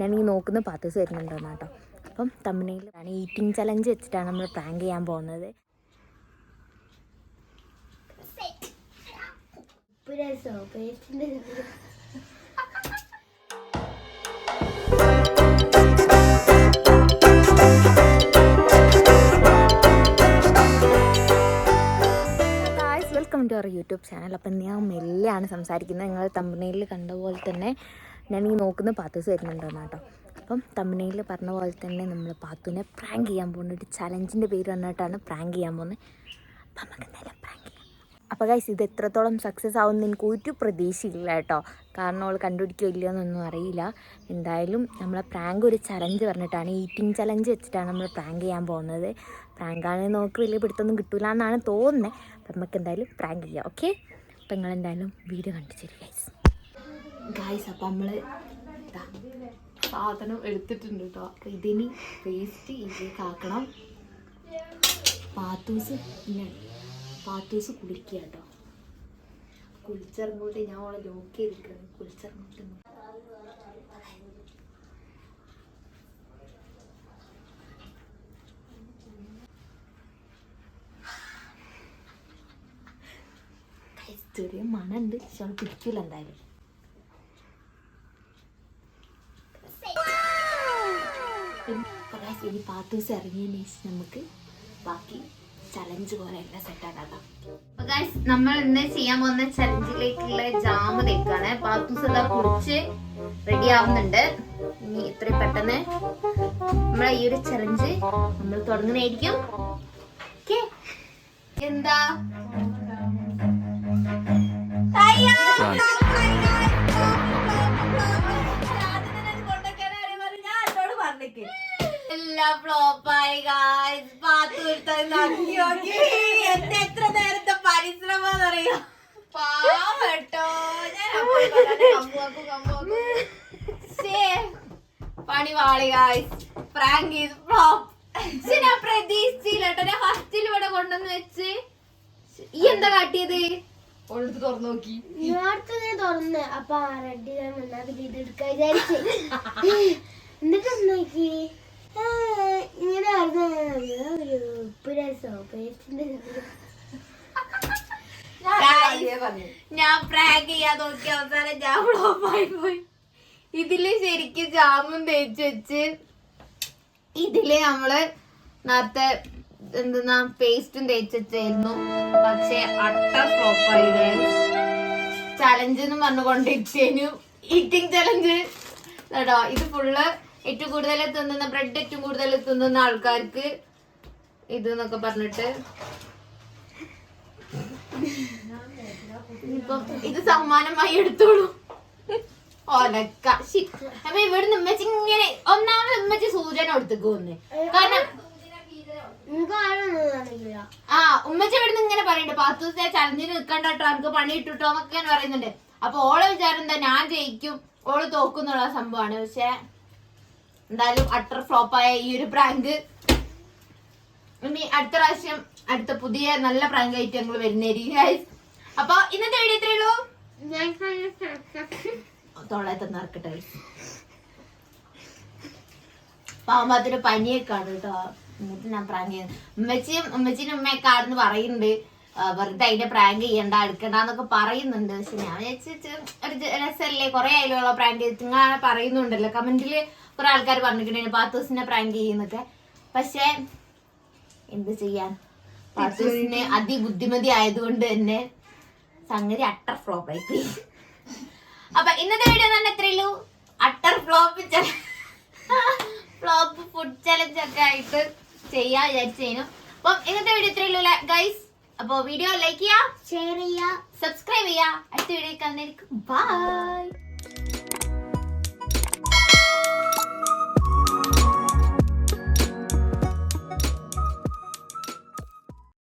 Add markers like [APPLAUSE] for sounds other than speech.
ഞാൻ ഈ നോക്കുന്ന പാത്തേഴ്സ് വരുന്നുണ്ടോന്ന് കേട്ടോ. അപ്പം തമിഴ്നാട്ടിലാണ് ഈറ്റിംഗ് ചലഞ്ച് വെച്ചിട്ടാണ് നമ്മൾ പ്രാങ്ക് ചെയ്യാൻ പോകുന്നത്. Welcome to our YouTube channel അപ്പം ഞാൻ മെല്ലെയാണ് സംസാരിക്കുന്നത്. നിങ്ങൾ തമിഴ്നയിൽ കണ്ട പോലെ തന്നെ ഞാൻ ഈ നോക്കുന്ന പാത്തൂസ് വരുന്നുണ്ടോന്ന് കേട്ടോ അപ്പം തമിഴ്നയിൽ പറഞ്ഞ പോലെ തന്നെ നമ്മൾ പാത്തുവിനെ പ്രാങ്ക് ചെയ്യാൻ പോകുന്ന ഒരു ചലഞ്ചിന്റെ പേര് വന്നിട്ടാണ് പ്രാങ്ക് ചെയ്യാൻ പോകുന്നത്. അപ്പം നമുക്ക് എന്തായാലും പ്രാങ്ക് ചെയ്യാം. അപ്പോൾ ഗൈസ് ഇത് എത്രത്തോളം സക്സസ് ആവുമെന്ന് എനിക്ക് ഒരു പ്രതീക്ഷയില്ല കേട്ടോ. കാരണം അവൾ കണ്ടുപിടിക്കോ ഇല്ലയോ എന്നൊന്നും അറിയില്ല. എന്തായാലും നമ്മളെ പ്രാങ്ക് ഒരു ചലഞ്ച് പറഞ്ഞിട്ടാണ് ഈറ്റിംഗ് ചലഞ്ച് വെച്ചിട്ടാണ് നമ്മൾ പ്രാങ്ക് ചെയ്യാൻ പോകുന്നത്. പ്രാങ്കാണ് നമുക്ക് വലിയ പിടുത്തൊന്നും കിട്ടില്ല എന്നാണ് തോന്നുന്നത് അപ്പം നമുക്ക് എന്തായാലും പ്രാങ്ക് ചെയ്യാം ഓക്കെ അപ്പം നിങ്ങൾ എന്തായാലും വീഡിയോ കണ്ടിച്ചു ഗൈസ് ഗൈസ് അപ്പം നമ്മൾ സാധനം എടുത്തിട്ടുണ്ട് കേട്ടോ. അപ്പം ഇതിന് പേസ്റ്റ് ഇതിലേക്ക് ആക്കണം പാത്തൂസ് ഇല്ല പാത്തൂസ് കുളിക്കുക കേട്ടോ. കുളിച്ചിറങ്ങോട്ട് ഞാൻ അവളെ ലോക്ക് ചെയ്തിരിക്കുന്നത് കുളിച്ചിറങ്ങോട്ട് ചെറിയ മണുണ്ട് പക്ഷെ അവൾ പിടിക്കില്ല എന്തായാലും. പിന്നെ guys, ഇനി ദിവസം ഇറങ്ങിയതിന് ശേഷം നമുക്ക് ബാക്കി ചലഞ്ച് പോലെ എല്ലാം സെറ്റാക്കാം നമ്മൾ ഇന്ന് ചെയ്യാൻ പോകുന്ന ചലഞ്ചിലേക്കുള്ള ജാമ് തേക്കാണ് പാത്തൂസ് എല്ലാം കുറിച്ച് റെഡി ആവുന്നുണ്ട്. ഇനി ഇത്രയും പെട്ടെന്ന് നമ്മളെ ഈ ഒരു ചലഞ്ച് നമ്മൾ തുടങ്ങുന്നതായിരിക്കും. Okay? എല്ലാം ഫ്ലോപ്പായി നക്കി എന്റെ എത്ര നേരത്തെ പരിശ്രമം പാവട്ടോ. ഞാൻ പണി വാളി ഗായ്സ് പ്രാങ്ക് ഈസ് ഫ്ലോപ്പ് ഞാൻ പ്രതീക്ഷിച്ചില്ല കേട്ടോ. ഞാൻ ഫസ്റ്റിൽ ഇവിടെ കൊണ്ടുവന്ന് വെച്ച്. ഈ എന്താ കാട്ടിയത്? തുറന്നു നോക്കി. തുറന്ന്. അപ്പൊ റെഡി പിന്നെ ഇത് എടുക്കാൻ വിചാരിച്ചു. [LAUGHS] എന്നിട്ട് എന്താക്കി ഇങ്ങനെ ഒരു ഉപ്പ് രസോ പേസ്റ്റിന്റെ ഞാൻ പ്രാങ്ക് ചെയ്യാൻ നോക്കിയ അവസാനം ഞാൻ ഫ്ലോപ്പായി പോയി. ഇതിൽ ശരിക്കും ജാമും തേച്ച് വെച്ച് ഇതിൽ നമ്മൾ നേരത്തെ എന്തെന്നാ പേസ്റ്റും തേച്ച് വെച്ചായിരുന്നു. പക്ഷെ അട്ട ഫ്ലോപ്പായി ചലഞ്ച് എന്ന് പറഞ്ഞുകൊണ്ടിരിക്കുന്നു ഈറ്റിംഗ് ചലഞ്ച് കേട്ടോ ഇത് ഫുള്ള് ഏറ്റവും കൂടുതൽ തിന്നുന്ന ബ്രെഡ് ഏറ്റവും കൂടുതൽ തിന്നുന്ന ആൾക്കാർക്ക് ഇത് എന്നൊക്കെ പറഞ്ഞിട്ട്. ഇപ്പം ഇത് സമ്മാനമായി എടുത്തോളൂ. ഒലക്ക. അപ്പൊ ഇവിടുന്ന് ഉമ്മച്ചി ഇങ്ങനെ ഒന്നാമത് ഉമ്മച്ചി സൂചന കൊടുത്തേക്ക് വന്ന്. കാരണം ആ ഉമ്മച്ച ഇവിടുന്ന് ഇങ്ങനെ പറയുന്നുണ്ട് പത്ത് ദിവസത്തെ ചലഞ്ചിന് നിൽക്കണ്ട കേട്ടോ എനിക്ക് പണി ഇട്ടിട്ടോന്നൊക്കെ പറയുന്നുണ്ട്. അപ്പൊ ഓളെ വിചാരം എന്താ ഞാൻ ജയിക്കും ഓൾ തോക്കുന്നുള്ള സംഭവമാണ്. പക്ഷെ എന്തായാലും അട്ടർ ഫ്ലോപ്പ് ആയ ഈ ഒരു പ്രാങ്ക് ഇനി അടുത്ത പ്രാവശ്യം അടുത്ത പുതിയ നല്ല പ്രാങ്ക് ആയിട്ട് ഞങ്ങൾ വരുന്നേരിക്കും. അപ്പൊ ഇന്നത്തെ വീഡിയോ ഇത്രയേ ഉള്ളൂ. തൊള്ളായിരത്തി നറുക്കട്ടെ പാമ്പാത്തിന് പനിയൊക്കെ ആണ് കേട്ടോ. എന്നിട്ട് ഞാൻ പ്രാങ്ക് ചെയ്യുന്നത് ഉമ്മച്ചിയും ഉമ്മച്ചിനും ഉമ്മയൊക്കെ ആടെന്ന് പറയുന്നുണ്ട് വെറുതെ അതിന്റെ പ്രാങ്ക് ചെയ്യണ്ട എടുക്കണ്ട എന്നൊക്കെ പറയുന്നുണ്ട്. പക്ഷെ ഞാൻ വിചാരിച്ചു ഒരു രസമല്ലേ? കുറെ ആയാലും പ്രാങ്ക് ചെയ്തിട്ട് ഇങ്ങനെ പറയുന്നുണ്ടല്ലോ. കമന്റിൽ കുറെ ആൾക്കാർ പറഞ്ഞിട്ടുണ്ടെങ്കിൽ പാത്തൂസിനെ പ്രാങ്ക് ചെയ്യുന്നൊക്കെ. പക്ഷേ എന്ത് ചെയ്യാൻ? പാത്തൂസിന് അതിബുദ്ധിമതി ആയതുകൊണ്ട് തന്നെ സംഗതി അട്ടർ ഫ്ലോപ്പ് ആയി പോയി. അപ്പൊ ഇന്നത്തെ വീഡിയോ തന്നെ എത്രയുള്ളൂ utter flop flop food challenge ഒക്കെ ആയിട്ട് ചെയ്യാ വിചാരിച്ചേനു. അപ്പം ഇന്നത്തെ വീഡിയോ ഇത്രയുള്ളൂ ഗൈസ് അപ്പൊ വീഡിയോ ലൈക്ക് ചെയ്യാ ഷെയർ ചെയ്യാ സബ്സ്ക്രൈബ് ചെയ്യാ അടുത്ത വീഡിയോ കണ്ടിരിക്കും ബൈ